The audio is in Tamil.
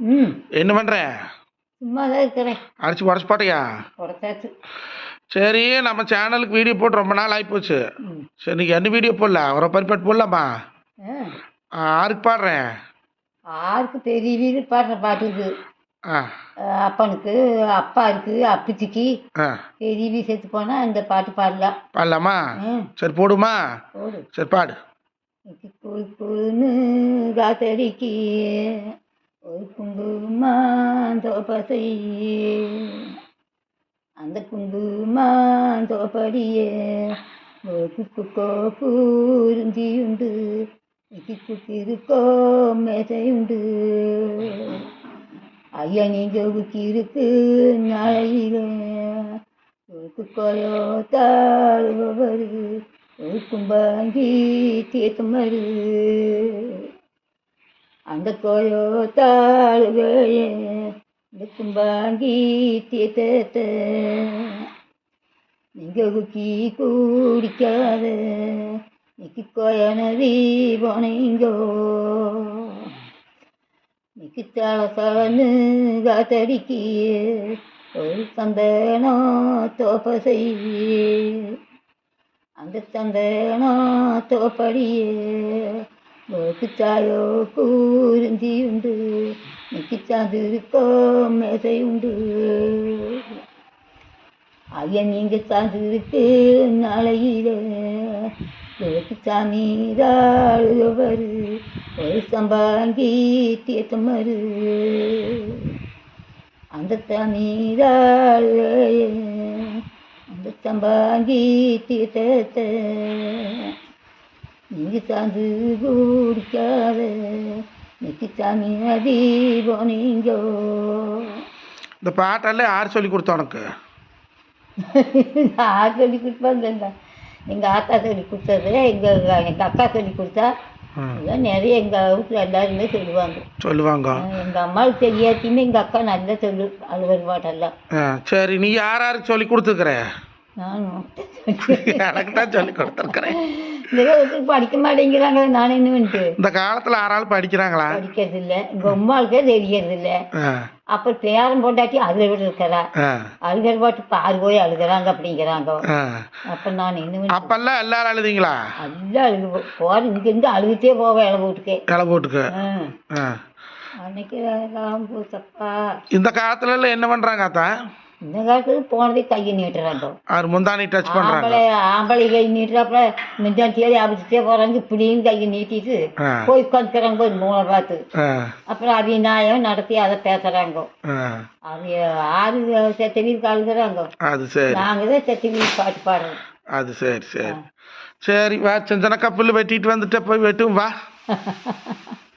ம். என்ன பண்ணுற சும்மா தான் இருக்கிறேன். அடிச்சு உடச்சு போட்டியா? உடச்சாச்சு. சரி நம்ம சேனலுக்கு வீடியோ போட்டு ரொம்ப நாள் ஆகிப்போச்சு சரி நீங்கள் என்ன வீடியோ போடல? அவரை பரிபாட்டு போடலாமா? ஆ. ஆ, யாருக்கு பாடுறேன்? ஆருக்கு பெரிய வீடு பாடுற பாட்டு இருக்கு. ஆ. அஹ் அப்பனுக்கு அப்பா இருக்கு அப்பச்சிக்கு ஆ. பெரிய வீடு செத்து போனால் இந்த பாட்டு பாடலாம். பாடலாமா? சரி போடுமா? போடு. சரி பாடு. காத்தடிக்கு ஒரு தோப்பசை அந்த குங்குமா தோப்படியே ஒரு குக்கோ பூருந்தியுண்டு இக்கி குத்திருக்கோ மேசையுண்டு. ஐயா நீங்க இருக்கு நாளையில. ஒரு குக்கோயோ தாழ்வரு ஒரு கும்பாங்கி தீர்த்தமரு அந்த கோயோ தாழ்வையே இந்த கும்பாங்கி தீர்த்தத்தை நீங்க குக்கி குடிக்காத நிக்கி கோயனதி போனீங்கோ. நிக்கி தள தளன்னு காத்தடிக்கி ஒரு சந்தனம் தோப்ப செய்ய அந்த சந்தனா தோப்படியே நோக்கு தாயோ கூருந்தி உண்டு நிக்கி சாந்திருக்கோ மேசை உண்டு. ஐயா நீங்க சாந்திருக்கு நாளையில. சாமி ராழுவரு ஒரு சம்பாங்கி தீர்த்தமரு அந்த தண்ணீராள் அந்த சம்பாங்கி தீர்த்தத்தை நீங்க சாந்து குடிக்காத. நிக்கி சாமி நதி போனீங்கோ இந்த பாட்டெல்லாம் யார் சொல்லி கொடுத்தா உனக்கு? நான் சொல்லி கொடுப்பாங்க எங்கள் ஆத்தா சொல்லி கொடுத்தது எங்கள் எங்கள் அக்கா சொல்லி கொடுத்தா. இதெல்லாம் நிறைய எங்கள் வீட்டில் எல்லாருமே சொல்லுவாங்க. சொல்லுவாங்க. எங்கள் அம்மாவுக்கு தெரியாத்தையுமே எங்கள் அக்கா நல்லா சொல்லு அழுவர் பாட்டெல்லாம். சரி நீ யார் யாருக்கு சொல்லி கொடுத்துருக்குற? நானும் எனக்கு தான் சொல்லி கொடுத்துருக்குறேன். இந்த படிக்க மாட்டேங்கிறாங்க நான் என்ன பண்ணிட்டு இந்த காலத்தில் யாராலும் படிக்கிறாங்களா? படிக்கிறது இல்லை எங்கள் அம்மாவுக்கே தெரியறது இல்லை அப்புறம் பேரன் போட்டாட்டி அதில் விட இருக்கிறா? அழுகிற பாட்டு பாரு போய் அழுகிறாங்க அப்படிங்கிறாங்க. அப்போ நான் என்ன அப்பெல்லாம் எல்லாரும் அழுதிங்களா? நல்லா அழுகு போகிற இங்கேருந்து அழுகுத்தே போவேன் இலை வீட்டுக்கே ஆ. ஆ. அன்னைக்கு இந்த காலத்துல எல்லாம் என்ன பண்ணுறாங்க அத்தா? இந்த காலத்துக்கு போனதே கையை நீட்டுறாங்க அவர் முந்தானி டச் பண்ணுறாங்க ஆம்பளை ஆம்பளை கை நீட்டுறாப்புல மிஞ்சான் தேடி அபிச்சுட்டே போகிறாங்க இப்படியும் கையை நீட்டிட்டு போய் உட்காந்துக்கிறாங்க ஒரு மூளை பார்த்து. அப்புறம் அவங்க நியாயம் நடத்தி அதை பேசுகிறாங்க அவங்க ஆறு செத்த அது சரி. நாங்கள் தான் செத்த வீட்டு பாட்டு பாடுறோம். அது சரி சரி. சரி வா செஞ்சனக்கா புல்லு வெட்டிட்டு வந்துட்டு போய் வெட்டும் வா.